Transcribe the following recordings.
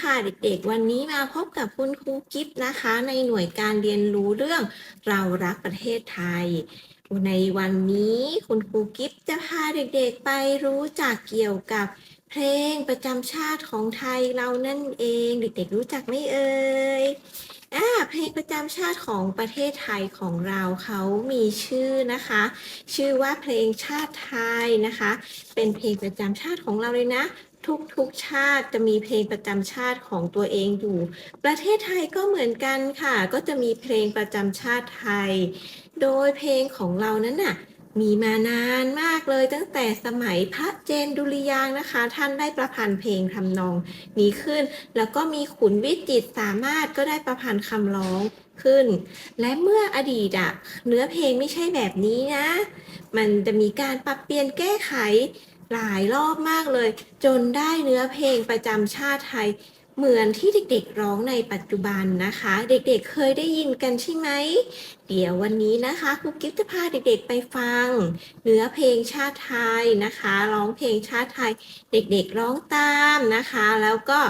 ค่ะเด็กๆ วันนี้มาพบกับคุณครูกิฟต์นะคะ ในหน่วยการเรียนรู้เรื่องเรารักประเทศไทย ในวันนี้คุณครูกิฟต์จะพาเด็กๆไปรู้จักเกี่ยวกับเพลงประจำชาติของไทยเรานั่นเองเด็กๆ รู้จักไหมเอ่ยอ่าเพลงประจำชาติของประเทศไทยของเราเขามีชื่อนะคะ ชื่อว่าเพลงชาติไทยนะคะ เป็นเพลงประจำชาติของเราเลยนะ ทุกๆชาติจะมีเพลงประจำชาติของตัวเองอยู่ ประเทศไทยก็เหมือนกันค่ะ ก็จะมีเพลงประจำชาติไทย โดยเพลงของเรานั้นน่ะมีมานานมากเลยตั้งแต่สมัยพระเจนดุริยางนะคะ ท่านได้ประพันธ์เพลงทำนองนี้ขึ้น แล้วก็มีขุนวิจิตสามารถก็ได้ประพันธ์คำร้องขึ้น และเมื่ออดีตอะเนื้อเพลงไม่ใช่แบบนี้นะ มันจะมีการปรับเปลี่ยนแก้ไข หลายรอบมากเลย จนได้เนื้อเพลงประจำชาติไทย เหมือนที่เด็กๆร้องในปัจจุบันนะคะ เด็กๆเคยได้ยินกันใช่ไหม เดี๋ยววันนี้นะคะครูกิฟจะพาเด็กๆไปฟัง เนื้อเพลงชาติไทยนะคะร้องเพลงชาติไทย เด็กๆร้องตามนะคะ แล้วก็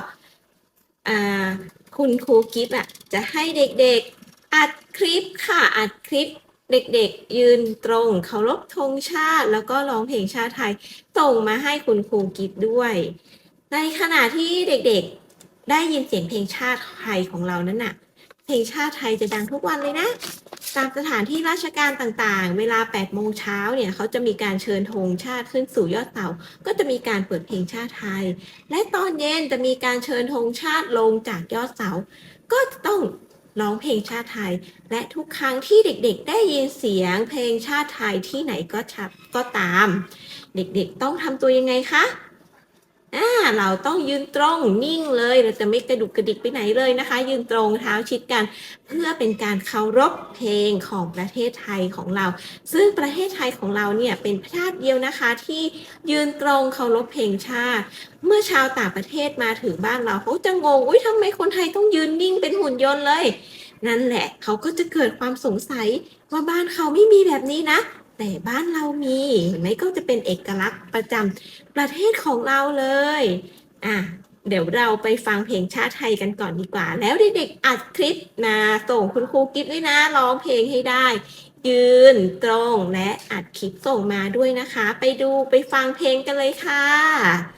คุณครูกิฟอะจะให้เด็กๆอัดคลิปค่ะอัดคลิป เด็กๆ ยืนตรงเคารพธงชาติ แล้วก็ร้องเพลงชาติไทยส่งมาให้คุณครูกิฟด้วย ในขณะที่เด็กๆ ได้ยินเสียงเพลงชาติไทยของเรานั้นน่ะ เพลงชาติไทยจะดังทุกวันเลยนะ ตามสถานที่ราชการต่างๆ เวลา8โมงเช้าเนี่ยเขาจะมีการเชิญธงชาติขึ้นสู่ยอดเสาก็จะมีการเปิดเพลงชาติไทย และตอนเย็นจะมีการเชิญธงชาติลงจากยอดเสาก็จะต้อง ร้องเพลงชาติไทย และทุกครั้งที่เด็กๆ ได้ยินเสียงเพลงชาติไทยที่ไหนก็ชับก็ตาม เด็กๆต้องทำตัวยังไงคะ อ่าเราต้องยืนตรงนิ่งเลย เราจะไม่กระดุกกระดิกไปไหนเลยนะคะ ยืนตรงเท้าชิดกัน เพื่อเป็นการเคารพเพลงของประเทศไทยของเรา ซึ่งประเทศไทยของเราเนี่ยเป็นชาติเดียวนะคะที่ยืนตรงเคารพเพลงชาติ เมื่อชาวต่างประเทศมาถึงบ้านเราเขาจะงงอุ้ยทำไมคนไทยต้องยืนนิ่งเป็นหุ่นยนต์เลย นั่นแหละเขาก็จะเกิดความสงสัยว่าบ้านเขาไม่มีแบบนี้นะ แต่บ้านเรามีเห็นไหมก็จะเป็นเอกลักษณ์ประจำประเทศของเราเลยอะเดี๋ยวเราไปฟังเพลงชาติไทยกันก่อนดีกว่า แล้วเด็กๆอัดคลิปมาส่งคุณครูกิฟต์ด้วยนะร้องเพลงให้ได้ ยืนตรงและอัดคลิปส่งมาด้วยนะคะ ไปดูไปฟังเพลงกันเลยค่ะ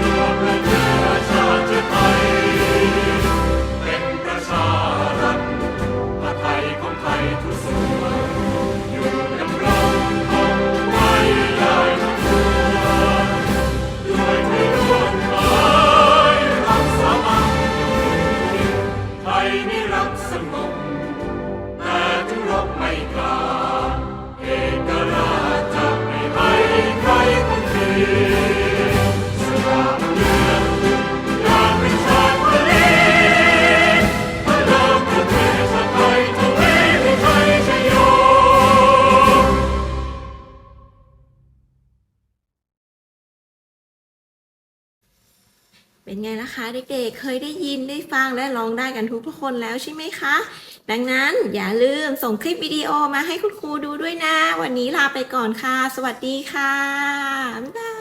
สงบแต่ถึงรบไม่กล้า เป็นไงล่ะคะเด็กๆเคยได้ยินได้ฟังและร้องได้กันทุกคนแล้วใช่ไหมคะ ดังนั้นอย่าลืมส่งคลิปวิดีโอมาให้คุณครูดูด้วยนะ วันนี้ลาไปก่อนค่ะ สวัสดีค่ะบ๊ายบาย